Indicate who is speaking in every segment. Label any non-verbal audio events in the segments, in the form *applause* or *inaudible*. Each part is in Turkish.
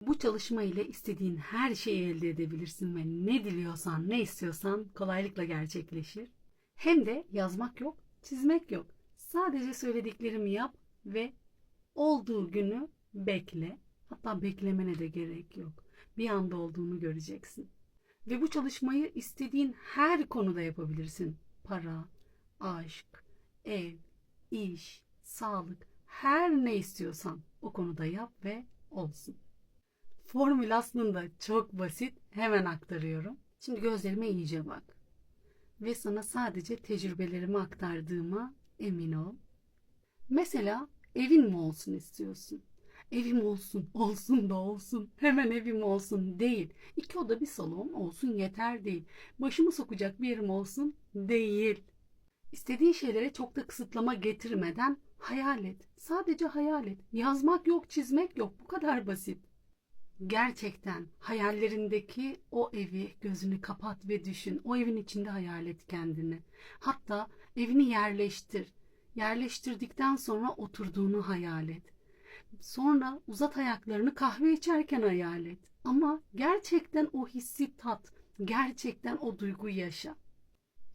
Speaker 1: Bu çalışma ile istediğin her şeyi elde edebilirsin ve ne diliyorsan, ne istiyorsan kolaylıkla gerçekleşir. Hem de yazmak yok, çizmek yok. Sadece söylediklerimi yap ve olduğu günü bekle. Hatta beklemene de gerek yok. Bir anda olduğunu göreceksin. Ve bu çalışmayı istediğin her konuda yapabilirsin. Para, aşk, ev, iş, sağlık, her ne istiyorsan o konuda yap ve olsun. Formül aslında çok basit. Hemen aktarıyorum. Şimdi gözlerime iyice bak. Ve sana sadece tecrübelerimi aktardığıma emin ol. Mesela evin mi olsun istiyorsun? Evim olsun, *laughs* olsun da olsun. Hemen evim olsun değil. İki oda bir salon olsun yeter değil. Başımı sokacak bir yerim olsun değil. İstediğin şeylere çok da kısıtlama getirmeden hayal et. Sadece hayal et. Yazmak yok, çizmek yok. Bu kadar basit. Gerçekten hayallerindeki o evi gözünü kapat ve düşün. O evin içinde hayal et kendini. Hatta evini yerleştir. Yerleştirdikten sonra oturduğunu hayal et. Sonra uzat ayaklarını kahve içerken hayal et. Ama gerçekten o hissi tat. Gerçekten o duyguyu yaşa.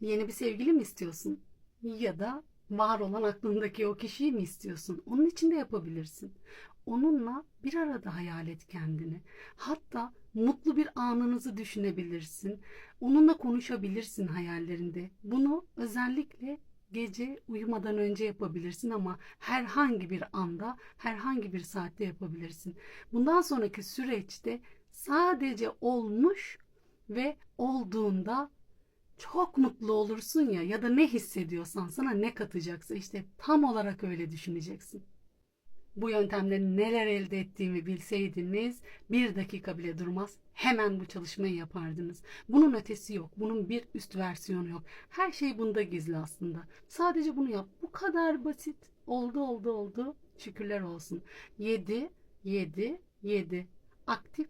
Speaker 1: Yeni bir sevgili mi istiyorsun? Ya da var olan aklındaki o kişiyi mi istiyorsun? Onun için de yapabilirsin. Onunla bir arada hayal et kendini. Hatta mutlu bir anınızı düşünebilirsin. Onunla konuşabilirsin hayallerinde. Bunu özellikle gece uyumadan önce yapabilirsin ama herhangi bir anda, herhangi bir saatte yapabilirsin. Bundan sonraki süreçte sadece olmuş ve olduğunda çok mutlu olursun ya ya da ne hissediyorsan sana ne katacaksa işte tam olarak öyle düşüneceksin. Bu yöntemle neler elde ettiğimi bilseydiniz bir dakika bile durmaz hemen bu çalışmayı yapardınız. Bunun ötesi yok. Bunun bir üst versiyonu yok. Her şey bunda gizli aslında. Sadece bunu yap. Bu kadar basit. Oldu oldu oldu. Şükürler olsun. 7 7 7 aktif